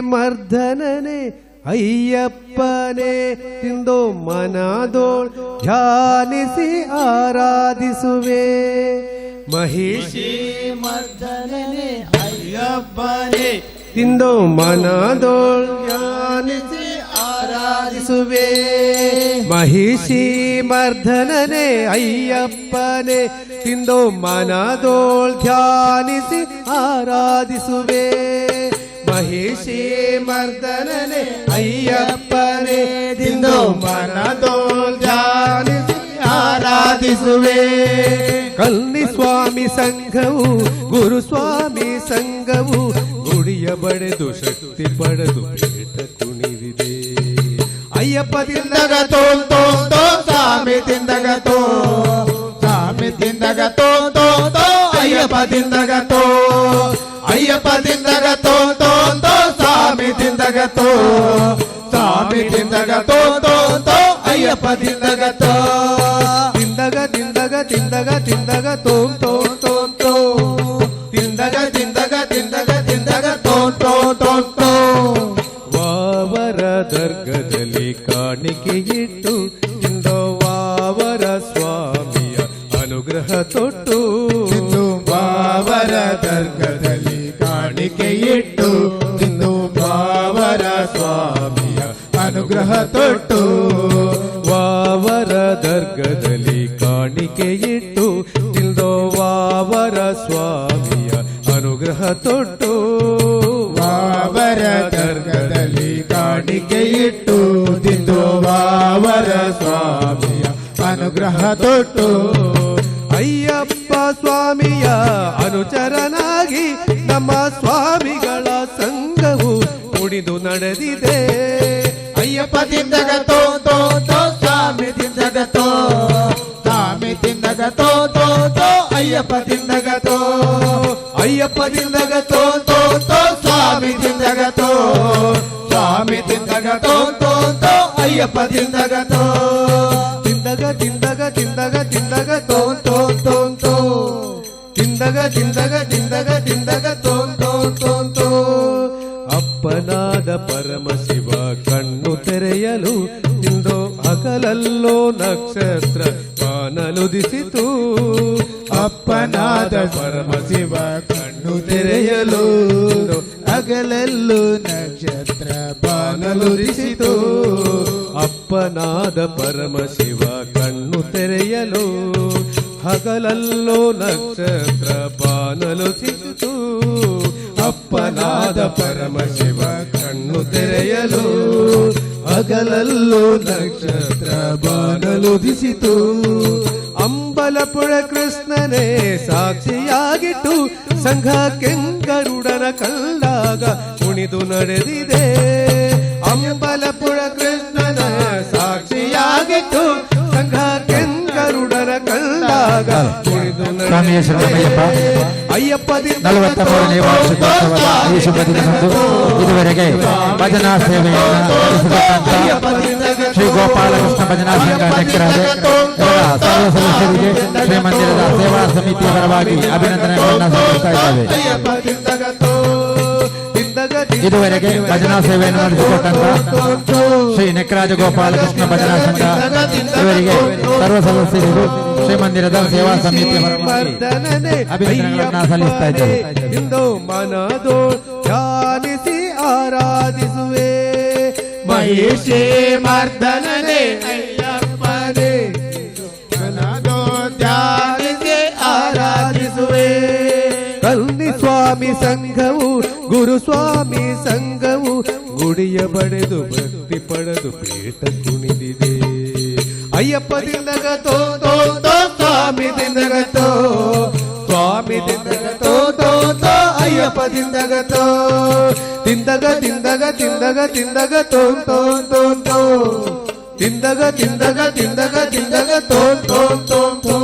ಮರ್ದನನೆ, ಅಯ್ಯಪ್ಪನೇ, ತಿಂದು ಮನದೋಳ್ ಧ್ಯಾನಿಸಿ ಆರಾಧಿಸುವೆ. ಮಹಿಷಿ ಮರ್ದನನೆ, ಅಯ್ಯಪ್ಪನೇ, ತಿಂದು ಮನದೋಳ್ ಧ್ಯಾನಿಸಿ ಆರಾಧಿಸುವೆ. ಮಹಿಷಿ ಮರ್ದನನೆ, ಅಯ್ಯಪ್ಪನೆ, ತಿಂದು ಮನದೋಳ್ ಧ್ಯಾನಿಸಿ ಆರಾಧಿಸುವೆ. ಮಹಿಷಿ ಮರ್ದನನೆ ಅಯ್ಯಪ್ಪನೆ ತಿಂದು ಮನದೋಳ್ ಧ್ಯಾನಿಸಿ ಆರಾಧಿಸುವೆ. ಕಲ್ಲಿ ಸ್ವಾಮಿ ಸಂಘವು ಗುರುಸ್ವಾಮಿ ಸಂಘವು, ಗುಡಿಯ ಬಡೆದು ಶಕ್ತಿ ಪಡೆದು ಪೇಟ ಅಯ್ಯಪ್ಪ ತಿಂದಗ ತೋಲ್ ತೋಲ್ ತೋ ಸ್ವಾಮಿ ತಿಂದಗ ತೋ ಸ್ವಾಮಿ ತಿಂದಗ ತೋ ತೋ ಅಯ್ಯಪ್ಪ ಸ್ವಾಮಿ ತಿಂದಗ ತೋ ಸ್ವಾಮಿ ತಿಂದಗ ತೋ ತೋ ಅಯ್ಯಪ್ಪ ತಿಂದಗ ತೋ ತಿಂದಗ ತಿಂದಗ ತಿಂದಗ ತಿಂದಗ ತೋಂ ತೋಂ ತೋಂ, ತೋ. ತಿಂದಗ ತಿಂದಗ ತಿಂದಗ ತಿಂದಗ ತೋ ತೋ ತೋ ತೋ. ವಾವರ ದರ್ಗದಲ್ಲಿ ಕಾಣಿಕೆ ಇಟ್ಟು ತಿಂದೋ ವಾವರ ಸ್ವಾಮಿಯ ಅನುಗ್ರಹ ತೊಟ್ಟು. ಬಾವರ ದರ್ಗದಲ್ಲಿ ಕಾಣಿಕೆ ಅನುಗ್ರಹ ತೊಟ್ಟು ವಾವರ ದರ್ಗದಲ್ಲಿ ಕಾಣಿಕೆ ಇಟ್ಟು ತಿಂದೋ ವಾವರ ಸ್ವಾಮಿಯ ಅನುಗ್ರಹ ತೊಟ್ಟು. ವಾವರ ದರ್ಗದಲ್ಲಿ ಕಾಣಿಕೆ ಇಟ್ಟು ವಾವರ ಸ್ವಾಮಿಯ ಅನುಗ್ರಹ ತೊಟ್ಟು. ಅಯ್ಯಪ್ಪ ಸ್ವಾಮಿಯ ಅನುಚರನಾಗಿ ನಮ್ಮ ಸ್ವಾಮಿಗಳ ಸಂಘವು ಕುಡಿದು ನಡೆದಿದೆ. ಅಯ್ಯಪ್ಪ ತಿಂದಗ ತೋ ತೋ ತೋ ಸ್ವಾಮಿ ತಿಂದಗ ತೋ ಸ್ವಾಮಿ ತಿಂದಗ ತೋ ತೋ ತೋ ಅಯ್ಯಪ್ಪ ತಿಂದಗ ತೋ ಅಯ್ಯಪ್ಪ ತಿಂದಗ ತೋ ತೋ ತೋ ಸ್ವಾಮಿ ತಿಂದಗ ತೋ ಸ್ವಾಮಿ ತಿಂದಗ ತೋ ತೋ ತೋ ಅಯ್ಯಪ್ಪ ತಿಂದಗ ತೋ ತಿಂದಗ ತಿಂದಗ ತಿಂದಗ ತಿಂದಗ ತೋಂ ತೋಂ ತೋಂ ತೋ ಪರಮ ಶಿವ ಕಣ್ಣು ತೆರೆಯಲು ಇಂದೋ ಅಗಲಲ್ಲೋ ನಕ್ಷತ್ರ ಕಾಣಲುದಿಸಿತು ಅಪ್ಪನಾದ ಪರಮಶಿವ ಕಣ್ಣು ತೆರೆಯಲು ಅಗಲಲ್ಲೂ ನಕ್ಷತ್ರ ಬಾನಲುದಿಸಿತು ಅಪ್ಪನಾದ ಪರಮಶಿವ ಕಣ್ಣು ತೆರೆಯಲು ಹಗಲಲ್ಲೋ ನಕ್ಷತ್ರ ಬಾನಲು ಸಿಕ್ತು ಅಪ್ಪನಾದ ಪರಮಶಿವ ತೆರೆಯಲು ಅಗಲಲ್ಲೂ ನಕ್ಷತ್ರ ಬಾನಲು ದಿಸಿತು ಅಂಬಲಪುರ ಕೃಷ್ಣನೇ ಸಾಕ್ಷಿಯಾಗಿಟ್ಟು ಸಂಘ ಕೆಂಗರುಡನ ಕಲ್ಲಾಗ ಕುಣಿದು ನಡೆದಿದೆ. ಅಂಬಲಪುರ ಕೃಷ್ಣನ ಸಾಕ್ಷಿಯಾಗಿಟ್ಟು ಸಂಘ ಕೆಂಗರುಡನ ಕಲ್ಲಾಗ ಕುಣಿದು ನಡೆದಿದೆ. ಅಯ್ಯಪ್ಪ. ನಲವತ್ತ ಮೂರನೇ ವಾರ್ಷಿಕೋತ್ಸವದ ಈ ಶುಭ ದಿನದಂದು ಇದುವರೆಗೆ ಭಜನಾ ಸೇವೆಯನ್ನು ನಡೆಸಿದಂತ ಶ್ರೀ ಗೋಪಾಲಕೃಷ್ಣ ಭಜನಾ ಸಂಘ ನೆಕ್ಕರಾದೆ ಇವರ ಸರ್ವ ಸದಸ್ಯರಿಗೆ ಶ್ರೀ ಮಂದಿರದ ಸೇವಾ ಸಮಿತಿಯ ಪರವಾಗಿ ಅಭಿನಂದನೆಗಳನ್ನು ಸಲ್ಲಿಸ್ತಾ ಇದ್ದೇವೆ ಅಯ್ಯಪ್ಪ ತಿಂದಗ ತೋ ತಿಂದಗ ಇದುವರೆಗೆ ಭಜನಾ ಸೇವೆಯನ್ನು ನಡೆಸಿಕೊಟ್ಟಂತ ಶ್ರೀ ನೆಕ್ಕರಾಜ ಗೋಪಾಲಕೃಷ್ಣ ಭಜನಾ ಸಂಘ ಇವರಿಗೆ ಸರ್ವ ಸದಸ್ಯರಿಗೂ ಶ್ರೀ ಮಂದಿರದ ಸೇವಾ ಸಮಿತಿಯ ಪರವಾಗಿ ಮರ್ದನನೆ ಅಭಿನಂದನೆಗಳನ್ನ ಸಲ್ಲಿಸ್ತಾ ಇದ್ದೇವೆ. ಧ್ಯಾನಿಸಿ, ಆರಾಧಿಸುವೆ. ಮಹಿಷೇ, ಮರ್ದನನೆ, ಅಯ್ಯಪ್ಪನೇ. ಮನದೋ ಧ್ಯಾನಿಸಿ, ಆರಾಧಿಸುವೆ. ಕಲ್ನಿ ಸ್ವಾಮಿ ಸಂಘವು ಗುರುಸ್ವಾಮಿ ಸಂಘವು, ಗುಡಿಯ ಬಡೆದು ಭಕ್ತಿ ಪಡೆದು ಪೇಟ ಕುಣಿದಿದೆ ಅಯ್ಯಪ್ಪ ತಿಂದಗ ತೋ ಸ್ವಾಮಿ ದಿನಗತೋ ಸ್ವಾಮಿ ತಿಂದಗ ತೋ ತೋ ತೋ ಅಯ್ಯಪ್ಪ ತಿಂದಗ ತೋ ತಿಂದಗ ತಿಂದಗ ತಿಂದಗ ತಿಂದಗ ತೋ ತೋ ತೋ ತೋ ತಿಂದಗ ತಿಂದಗ ತಿಂದಗ ತಿಂದಗ ತೋ ತೋ ತೋ ತೋ